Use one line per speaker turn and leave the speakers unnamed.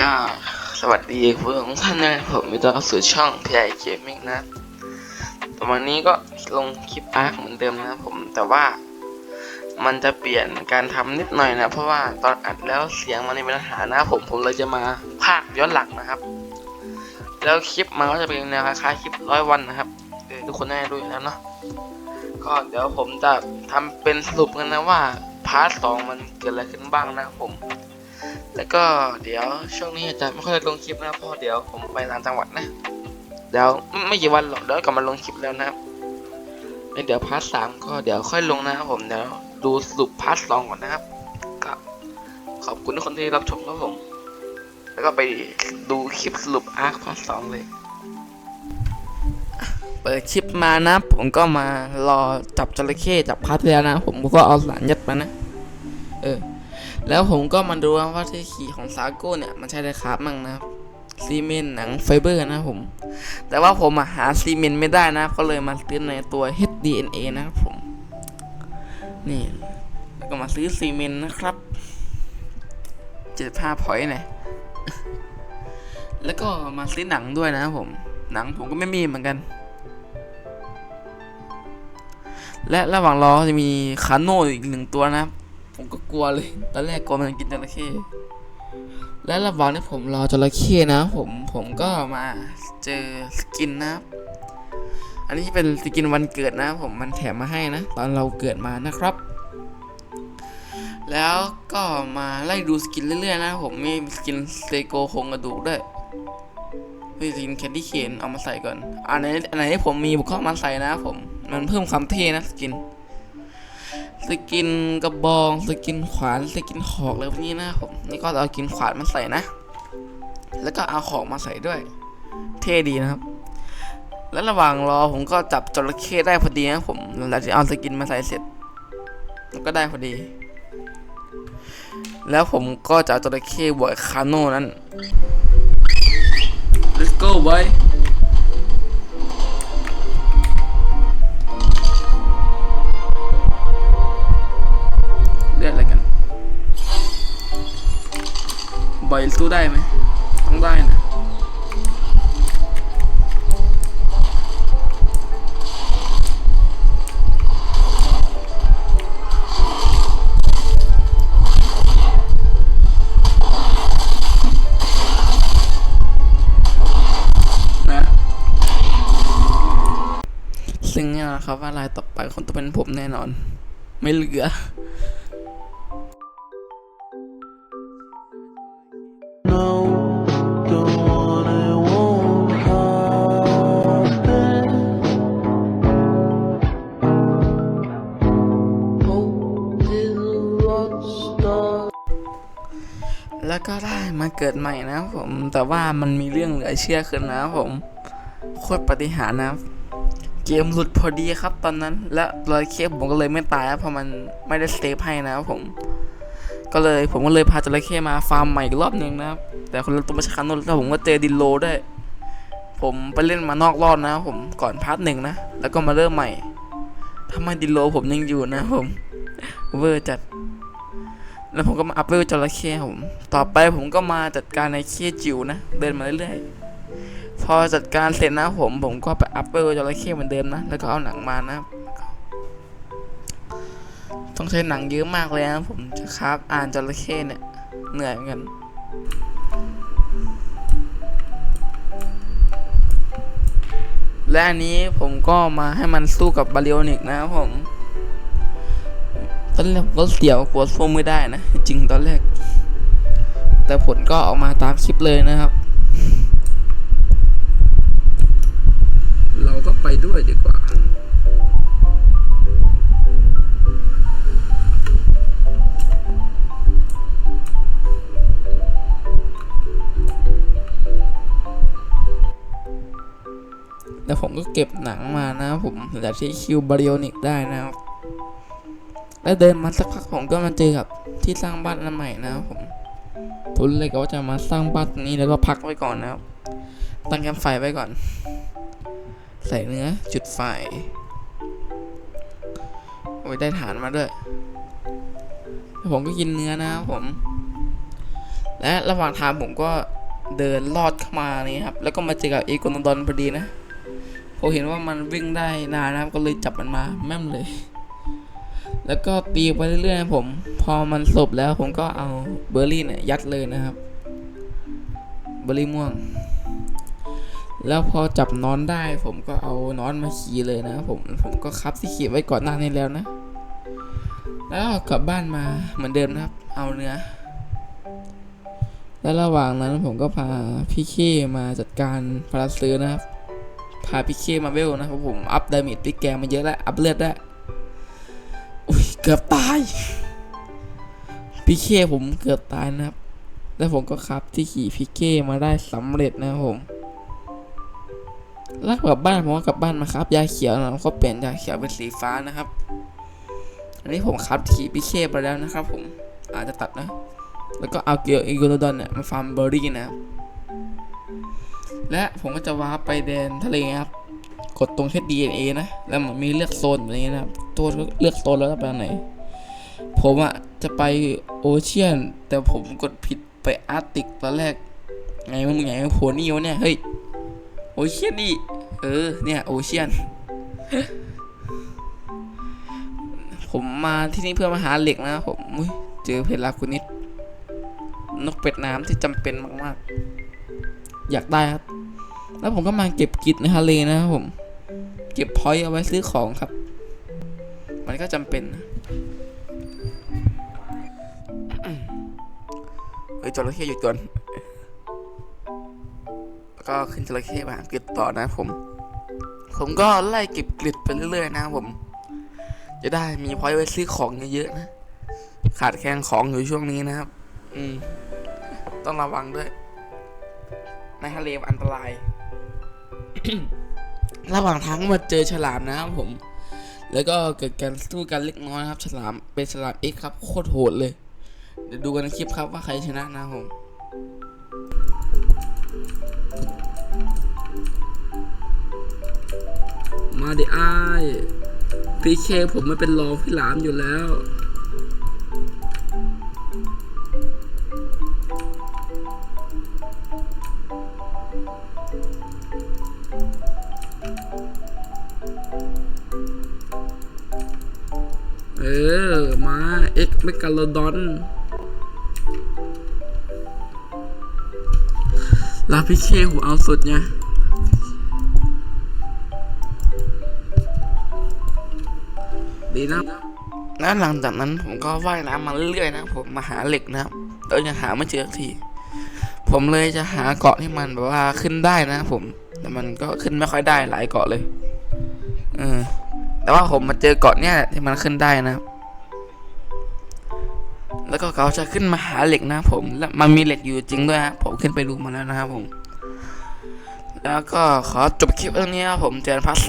ก็สวัสดีเพื่อนทุกท่านนะครับผมมีต้อนรับสู่ช่องพี่ไอเกมมิ่งนะประมาณนี้ก็ลงคลิปอาร์คเหมือนเดิมนะครับผมแต่ว่ามันจะเปลี่ยนการทำนิดหน่อยนะ เพราะว่าตอนอัดแล้วเสียงมันมีปัญหานะผมผมเลยจะมาภาคย้อนหลังนะครับ แล้วคลิปมันก็จะเป็นแนวคล้ายๆคลิปร้อยวันนะครับเออทุกคนน่าจะรู้ดูแล้วเนาะก็เดี๋ยวผมจะทำเป็นสรุปกันนะว่าพาร์ทสองมันเกิดอะไรขึ้นบ้างนะผม แล้วก็เดี๋ยวช่วงนี้อาจจะไม่ค่อยลงคลิปนะเพราะเดี๋ยวผมไปต่างจังหวัดนะเดี๋ยวไม่กี่วันหรอกเดี๋ยวกลับมาลงคลิปแล้วนะครับเดี๋ยวพาร์ทสามก็เดี๋ยวค่อยลงนะครับผมเดี๋ยวดูสรุปพาร์ทสองก่อนนะครับก็ขอบคุณทุกคนที่รับชมครับผม แล้วก็ไปดูคลิปสรุปอาร์คพาร์ทสองเลย เปิดคลิปมานะ ผมก็มารอจับจระเข้จับพาร์ทแล้วนะ ผมก็เอาหลานยัดมานะ เออ แล้วผมก็มาดูว่าที่ขี่ของซาโก้เนี่ยมันใช้ได้ครับมั่งนะครับซีเมนต์หนังไฟเบอร์นะผม แต่ว่าผมหาซีเมนต์ไม่ได้นะก็เลยมาซื้อในตัว HDNA นะครับผม นี่แล้วก็มาซื้อซีเมนต์นะครับเจ็ดผ้าพอยต์น่อยแล้วก็มาซื้อหนังด้วยนะครับผม หนังผมก็ไม่มีเหมือนกัน และระหว่างรอจะมีคาโน่อีกหนึ่งตัวนะครับ ผมก็กลัวเลย ตอนแรกกลัวมันกินจระเข้ และระหว่างที่ผมรอจระเข้นะ ผมผมก็มาเจอสกินนะ อันนี้เป็นสกินวันเกิดนะ ผมมันแถมมาให้นะ ตอนเราเกิดมานะครับ แล้วก็มาไล่ดูสกินเรื่อยๆนะ ผมมีสกินเซโกโครงกระดูกด้วยมีสกินแคนดี้เคนเอามาใส่ก่อน อันไหนอันไหนที่ผมมีผมก็มาใส่นะ ผม มันเพิ่มความเท่นะสกิน สกินกระบองสกินขวานสกินหอกอะไรพวกนี้นะผมนี่ก็เอากินขวานมาใส่นะ แล้วก็เอาหอกมาใส่ด้วย เท่ดีนะครับ แล้วระหว่างรอผมก็จับจระเข้ได้พอดีนะผมหลังจากเอาสกินมาใส่เสร็จก็ได้พอดี แล้วผมก็จะเอาจระเข้บวกคาโน่นั้น let's go boy อยสู้ได้ไหมต้องได้นะนะซึ่งเนี่ยนะครับว่าลายต่อไปคนต้องเป็นผมแน่นอน ไม่เหลือ แล้วก็ได้มาเกิดใหม่นะผมแต่ว่ามันมีเรื่องเหลือเชื่อขึ้นนะผมโคตรปฏิหารนะครับเกมหลุดพอดีครับตอนนั้น และรอยเคปผมก็เลยไม่ตายเพราะมันไม่ได้เซฟให้นะครับผม ก็เลยผมก็เลยพาจระเข้มาฟาร์มใหม่อีกรอบหนึ่งนะครับ แต่คนละตัวไม่ใช่คันนนแล้วผมก็เจอดินโลด้ ผมไปเล่นมานอกรอบนะครับผมก่อนพาร์ทหนึ่งนะ แล้วก็มาเริ่มใหม่ทำไมดินโลผมยังอยู่นะครับผมเวอร์จัด แล้วผมก็มาอัพเวลจระเข้ผม ต่อไปผมก็มาจัดการในเขี้จิ๋วนะ เดินมาเรื่อยๆ พอจัดการเสร็จนะผม ผมก็ไปอัพเวลจระเข้เหมือนเดิมนะ แล้วก็เอาหนังมานะ ต้องใช้หนังเยอะมากเลยนะผมจะคราฟอ่านจระเข้เนี่ย เหนื่อยเหมือนกันและอันนี้ผมก็มาให้มันสู้กับบาริโอนิกนะครับผม ตอนแรกผมก็เสียวกลัวสู้ไม่ได้นะ จริงตอนแรก แต่ผลก็ออกมาตามคลิปเลยนะครับ เราก็ไปด้วยดีกว่าแล้วผมก็เก็บหนังมานะครับผมหลังจากที่คิวบาริโอนิกได้นะครับ แล้วเดินมาสักพักผมก็มาเจอกับที่สร้างบ้านอันใหม่นะครับผมทุนเลยก็ว่าจะมาสร้างบ้านตรงนี้แล้วก็พักไว้ก่อนนะครับ ตั้งแคมป์ไฟไว้ก่อน ใส่เนื้อจุดไฟโอ้ยได้ฐานมาด้วยผมก็กินเนื้อนะครับผม และระหว่างทางผมก็เดินลอดเข้ามานี่ครับ แล้วก็มาเจอกับเอโกนดอนพอดีนะผมเห็นว่ามันวิ่งได้นานนะครับก็เลยจับมันมาแม่มเลย แล้วก็ตีไปเรื่อยๆครับผม พอมันสบแล้วผมก็เอาเบอร์รี่เนี่ยยัดเลยนะครับ เบอร์รี่ม่วง แล้วพอจับนอนได้ ผมก็เอานอนมาขี่เลยนะผมผมก็คับที่ขี่ไว้ก่อนหน้านี้แล้วนะ แล้วกลับบ้านมาเหมือนเดิมนะครับ เอาเนื้อ และระหว่างนั้นผมก็พาพี่เคมาจัดการพาราซื้อนะครับ พาพี่เคมาเวลนะครับผมอัพดาเมจพี่แกมาเยอะแล้วอัพเลือดได้อุ้ยเกือบตายพี่เคผมเกือบตายนะครับ แล้วผมก็ขับที่ขี่พี่เคมาได้สำเร็จนะครับผมแล้วกลับบ้านผมก็กลับบ้านมาครับยาเขียวนะก็เปลี่ยนยาเขียวเป็นสีฟ้านะครับ อันนี้ผมครับขี่พี่เคไปแล้วนะครับ ผมอาจจะตัดนะ แล้วก็เอาเกียวอีโกโลดอนเนี่ยมาฟาร์มเบอร์รี่นะครับและผมก็จะว้าร์ปไปแดนทะเลครับ กดตรง HDNA นะ แล้วมันมีเลือกโซนแบบนี้นะครับตัวเลือกโซนแล้วจะไปไหน ผมอะจะไปโอเชียน แต่ผมกดผิดไปอาร์ติกตอนแรก ไงมึงไงโผนี่วะเนี่ย เฮ้ย โอเชียนนี่ เออ เนี่ย โอเชียน ผมมาที่นี่เพื่อมาหาเหล็กนะผมอุ๊ยเจอเพลาคุนิดนกเป็ดน้ำที่จำเป็นมาก ๆ อยากได้ครับ แล้วผมก็มาเก็บกิจในทะเลนะครับผม เก็บพอยต์เอาไว้ซื้อของครับ มันก็จำเป็นนะเฮ้ยจระเข้หยุดก่อน แล้วก็ขึ้นจระเข้มาหากลิดต่อนะผม ผมก็ไล่เก็บกลิดไปเรื่อยๆนะผม จะได้มีพอยต์ไว้ซื้อของเยอะๆนะ ขาดแคลนของอยู่ช่วงนี้นะครับ อืม ต้องระวังด้วย ในทะเลอันตราย ระหว่างทางมาเจอฉลามนะครับผม แล้วก็เกิดการสู้กันเล็กน้อยครับ ฉลามเป็นฉลามเอ็กครับโคตรโหดเลย เดี๋ยวดูกันในคลิปครับว่าใครชนะนะผมมาดิอายพีเคผมไม่เป็นรองพี่หลามอยู่แล้วเอ มาเอ็กเมกาโลดอนลาพิเคผมเอาสุดไงดีนะแล้วหลังจากนั้นผมก็ว่ายน้ำมาเรื่อยๆนะผมมาหาเหล็กนะครับแต่ยังหาไม่เจอทีผมเลยจะหาเกาะที่มันแบบว่าขึ้นได้นะผม แต่มันก็ขึ้นไม่ค่อยได้หลายเกาะเลยเออแต่ว่าผมมาเจอเกาะเนี่ยที่มันขึ้นได้นะครับ แล้วก็เขาจะขึ้นมาหาเหล็กนะผม และมันมีเหล็กอยู่จริงด้วยฮะผมขึ้นไปดูมาแล้วนะครับผม แล้วก็ขอจบคลิปเรื่องนี้ครับผมเจอกันพาร์ท